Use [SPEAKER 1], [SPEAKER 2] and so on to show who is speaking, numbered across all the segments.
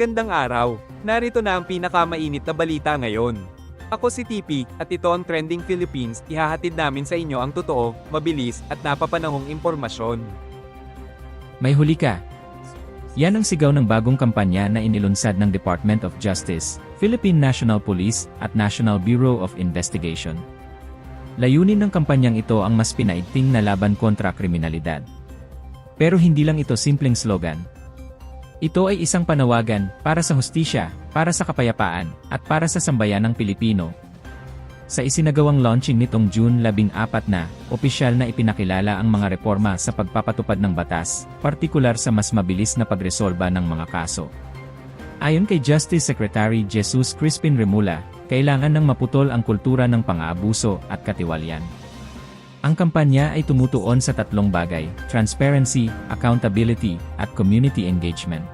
[SPEAKER 1] Magandang araw. Narito na ang pinakamainit na balita ngayon. Ako si TP, at ito ang Trending Philippines, ihahatid namin sa inyo ang totoo, mabilis, at napapanahong impormasyon.
[SPEAKER 2] May huli ka. Yan ang sigaw ng bagong kampanya na inilunsad ng Department of Justice, Philippine National Police, at National Bureau of Investigation. Layunin ng kampanyang ito ang mas pinaigting na laban kontra kriminalidad. Pero hindi lang ito simpleng slogan. Ito ay isang panawagan para sa hustisya, para sa kapayapaan, at para sa sambayanang Pilipino. Sa isinagawang launching nitong June 14 na, opisyal na ipinakilala ang mga reforma sa pagpapatupad ng batas, partikular sa mas mabilis na pagresolba ng mga kaso. Ayon kay Justice Secretary Jesus Crispin Remula, kailangan ng maputol ang kultura ng pang-aabuso at katiwalian. Ang kampanya ay tumutuon sa tatlong bagay, transparency, accountability, at community engagement.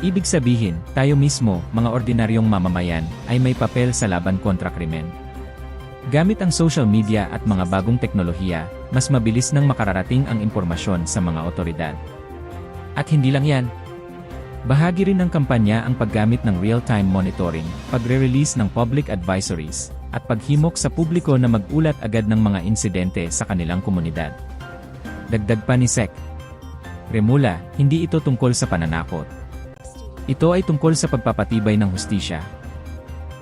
[SPEAKER 2] Ibig sabihin, tayo mismo, mga ordinaryong mamamayan, ay may papel sa laban kontra krimen. Gamit ang social media at mga bagong teknolohiya, mas mabilis nang makararating ang impormasyon sa mga otoridad. At hindi lang yan. Bahagi rin ng kampanya ang paggamit ng real-time monitoring, pagre-release ng public advisories, at paghimok sa publiko na magulat agad ng mga insidente sa kanilang komunidad. Dagdag pa ni Sec. Remula, hindi ito tungkol sa pananakot. Ito ay tungkol sa pagpapatibay ng hustisya.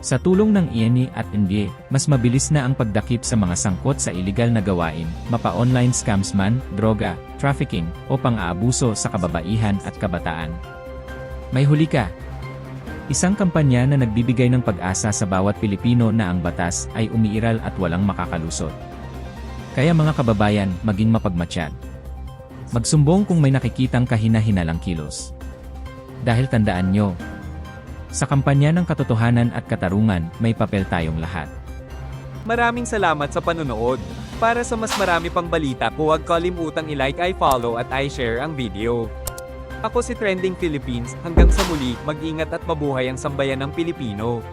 [SPEAKER 2] Sa tulong ng INI at NBA, mas mabilis na ang pagdakip sa mga sangkot sa iligal na gawain, mapa-online scams man, droga, trafficking, o pang-aabuso sa kababaihan at kabataan. May huli ka. Isang kampanya na nagbibigay ng pag-asa sa bawat Pilipino na ang batas ay umiiral at walang makakalusot. Kaya mga kababayan, maging mapagmatsyag. Magsumbong kung may nakikitang kahina-hinalang kilos. Dahil tandaan nyo, sa kampanya ng katotohanan at katarungan, may papel tayong lahat.
[SPEAKER 1] Maraming salamat sa panonood. Para sa mas marami pang balita, huwag kalimutang i-like, i-follow at i-share ang video. Ako si Trending Philippines, hanggang sa muli, mag-ingat at mabuhay ang sambayan ng Pilipino.